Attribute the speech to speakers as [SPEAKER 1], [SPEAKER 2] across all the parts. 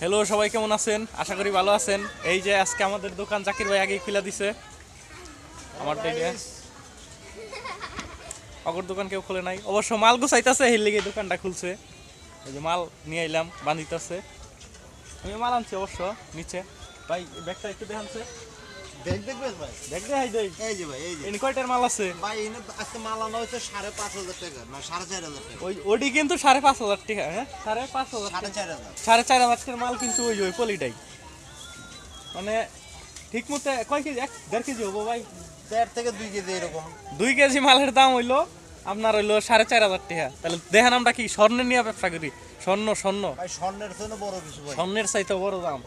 [SPEAKER 1] Hello সবাই কেমন আছেন? আশা করি ভালো আছেন। এই যে আজকে আমাদের দোকান জাকির ভাই আগে খুলে দিছে। আমার ডেলিয়া অগর দোকান কেউ খুলে নাই। অবশ্য মাল গুছাইতেছে হের লিগে দোকানটা খুলছে। এই যে মাল নিয়ে আইলাম বান্ধিতেছে। আমি মাল আনছি অবশ্য নিচে। ভাই ব্যাগটা একটু দেখানছে
[SPEAKER 2] ব্যাগ দেখবেন ভাই।
[SPEAKER 1] ব্যাগ দেখাই দেই
[SPEAKER 2] এই যে ভাই এই যে।
[SPEAKER 1] এনে কয়টার মাল আছে?
[SPEAKER 2] ভাই এনে আজকে মাল আনা হয়েছে সাড়ে পাঁচ হাজার টাকা না সাড়ে চার হাজার টাকা।
[SPEAKER 1] ওই ওডি কিন্তু সাড়ে পাঁচ হাজার টাকা হ্যাঁ? সাড়ে পাঁচ হাজার
[SPEAKER 2] সাড়ে চার হাজার।
[SPEAKER 1] সাড়ে চার হাজার টাকার মাল কিন্তু ওই ওই পলিটাই। মানে ঠিক মতো কয় কেজি? এক দেড় কেজি হব ভাই।
[SPEAKER 2] দেড় থেকে দুই কেজি এরকম।
[SPEAKER 1] দুই কেজি মালের দাম হইল আপনার হইল সাড়ে চার হাজার টাকা। তাহলে দেখেন আমরা কি স্বর্ণের নিয়ে ব্যবসা করি। স্বর্ণ স্বর্ণ।
[SPEAKER 2] ভাই স্বর্ণের জন্য বড় কিছু
[SPEAKER 1] স্বর্ণের চাইতে বড় দাম।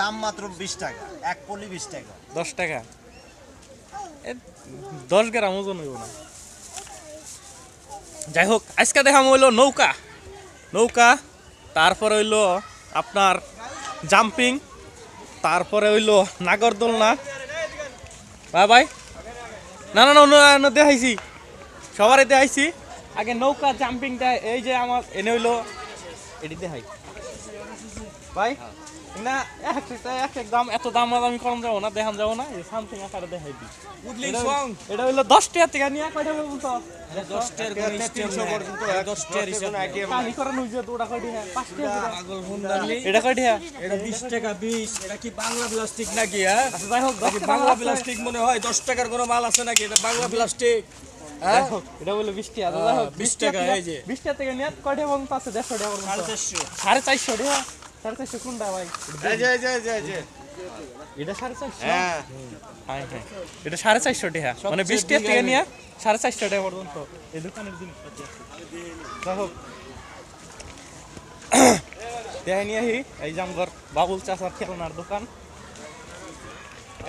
[SPEAKER 2] দাম মাত্র বিশ টাকা, এক পলি বিশ টাকা।
[SPEAKER 1] দশ টাকা? দশ গ্রাম ওজন হইব না। যাই হোক, আজকে দেখাম হইল নৌকা। নৌকা, তারপরে হইল আপনার জাম্পিং, তারপরে হইল নাগরদোলনা বা ভাই না না না দেখাইছি। সবারই দেখাইছি। আগে নৌকা জাম্পিংটা, এই যে আমার, এনে হইল, এটি দেখাই। ভাই না এক এক এক দাম এত দাম আমি কম যাব না দেখান যাব না সামথিং আকারে দেখাই দিই। এটা দশ টাকা থেকে নিয়ে কয়টা বলতো? দশ কাহিনী করেন হইছে তো ওটা কয়টি হ্যাঁ? টাকা করে। এটা কয়টি হ্যাঁ?
[SPEAKER 3] এটা বিশ টাকা বিশ। এটা কি বাংলা প্লাস্টিক নাকি হ্যাঁ?
[SPEAKER 1] আচ্ছা যাই হোক
[SPEAKER 3] বাংলা প্লাস্টিক মনে হয়? দশ টাকার কোনো মাল আছে নাকি? এটা বাংলা প্লাস্টিক হ্যাঁ?
[SPEAKER 1] এটা বলল বিশ টাকা।
[SPEAKER 3] হ্যাঁ,
[SPEAKER 1] বিশ
[SPEAKER 3] টাকা,
[SPEAKER 1] টাকা
[SPEAKER 3] এই যে।
[SPEAKER 1] বিশ টাকা থেকে নিয়ে কয়টা পর্যন্ত আছে? দেড়শো টাকা
[SPEAKER 3] সাড়ে চারশো।
[SPEAKER 1] সাড়ে চারশো টাকা? কোনটা ভাই?
[SPEAKER 2] এই যে এই যে, এই যে,
[SPEAKER 1] এটা সাড়ে চারশো?
[SPEAKER 2] হ্যাঁ।
[SPEAKER 1] হ্যাঁ হ্যাঁ। এটা সাড়ে চারশো টাকা মানে বিশ টাকা থেকে নিয়ে সাড়ে চারশো টাকা পর্যন্ত এই দোকানের জিনিসপাতি আছে যাই হোক। দেখাই নিয়ে আহি এই যে আমার বাবুল চাচার খেলনার দোকান।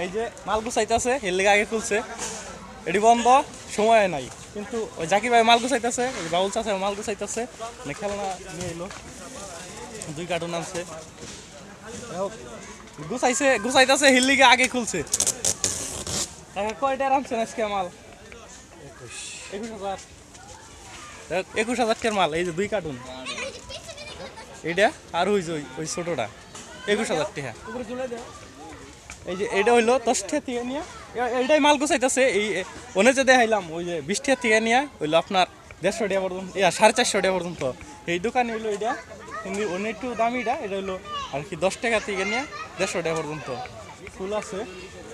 [SPEAKER 1] এই যে মাল গুছাইতেছে এর লেগে আগে খুলছে। এটি বন্ধ সময় নাই। কিন্তু ওই জাকির ভাই মাল গুছাইতেছে বাবুল চাচা মাল গুছাইতেছে মানে খেলনা নিয়ে এলো। দুই কার্টুন আনছে। গুছাইছে, গুছাইতেছে হিল লিগে আগে খুলছে। কয়টা আনছেন আজকে মাল? একুশ হাজার। একুশ মাল, এই যে দুই কার্টুন। এইটা আর ওই যে ওই- ছোটটা। একুশ হাজার টাকা এই যে এটা হইল দশ টাকা থেকে নিয়ে। এইটাই মাল গুছাইতেছে, এই ওনে যে দেখাইলাম, ওই যে বিশ টাকা থেকে নিয়ে, হইল আপনার দেড়শো টাকা পর্যন্ত সাড়ে চারশো টাকা পর্যন্ত। এই দোকানে হইল এটা কিন্তু অন্য একটু দামিটা এটা হইল আর কি দশ টাকা থেকে নিয়ে দেড়শো টাকা পর্যন্ত। ফুল আছে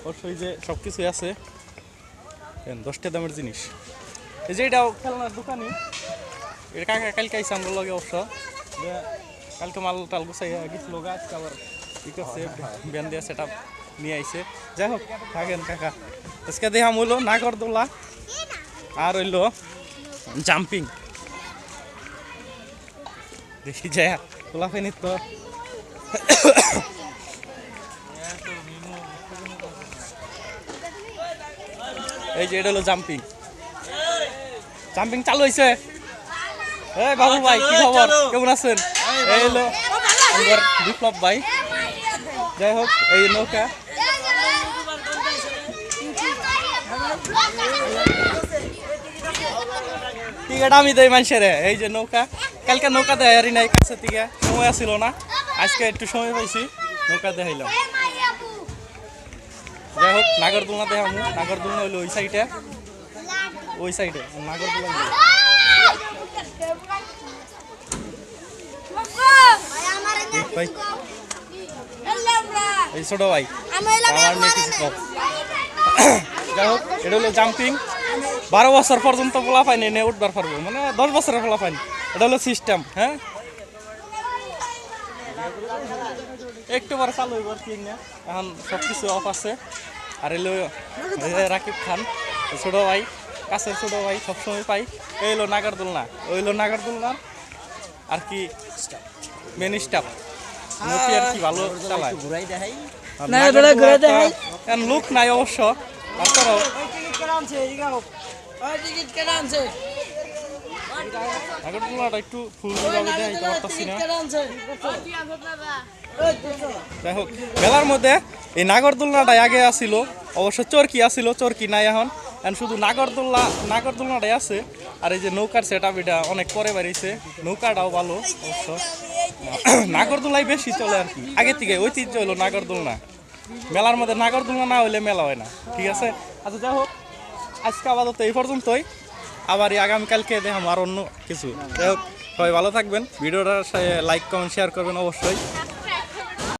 [SPEAKER 1] অবশ্যই যে সব কিছুই আছে। দেন, দশ টাকা দামের জিনিস। এই যে এটাও খেলনার দোকানই। এটা কাকা কালকে আইসা আমরা লগে অবশ্য। কালকে মাল টাল গুছাই গেছিল গাছ আবার কি করছে ব্যান দিয়ে সেটা নিয়ে আইসে যাই হোক থাকেন কাকা। আজকে দেখাম হইল নাগরদোলা আর হইল জাম্পিং দেখি যায় তোলা ফেনি তো এই যে এটা হলো জাম্পিং। জাম্পিং চালু হয়েছে এই বাবু ভাই কি খবর? কেমন আছেন? এই হলো আমার বিপ্লব ভাই। যাই হোক এই নৌকা। টিকিট আমি দেই মানুষের। এই যে নৌকা। কালকে নৌকা দেয়ারি নাই, কাছে থেকে। সময় আসিল না। আজকে একটু সময় পাইছি, নৌকা দেখাইলাম। যাই হোক, নাগরদোলনা দেখামু। নাগরদোলনা হইল ওই সাইডে ওই সাইডে নাগরদোলনা ভাই। এই ভাই। আমার কিছু যাই হোক, এটা হলো জাম্পিং বারো বছর পর্যন্ত পোলা পাইনি এনে উঠবার পারব। মানে দশ বছরের পোলা পাইনি এটা হলো সিস্টেম হ্যাঁ? একটু পরে চালু হইব আর কি না এখন সব কিছু অফ আছে। আর এলো রাকিব খান ছোট ভাই কাছের ছোট ভাই সবসময় পাই। এই হলো নাগরদোলনা ওই হলো নাগরদোলনা আর কি মেন স্টাফ মতি আর কি ভালো চালায়।
[SPEAKER 3] ঘুরাই দেখাই।
[SPEAKER 1] হোক, মেলার মধ্যে এই নাগরদোলনাটাই আগে আসিল অবশ্য চরকি আসিল চরকি নাই এখন। এখন শুধু নাগরদোলনা, নাগরদোলনাটাই আছে। আর এই যে নৌকার সেট এটা অনেক পরে বাড়িছে নৌকাটাও ভালো অবশ্য। নাগরদোলাই বেশি চলে আর কি। আগে থেকে ঐতিহ্য হলো নাগরদোলনা। মেলার মধ্যে নাগরদোলনা না হইলে মেলা হয় না, ঠিক আছে? আচ্ছা যাই হোক আজকে আপাতত এই পর্যন্তই। আবার আগামীকালকে দেখাম আর অন্য কিছু। যাই হোক, সবাই ভালো থাকবেন। ভিডিওটা লাইক কমেন্ট শেয়ার করবেন অবশ্যই।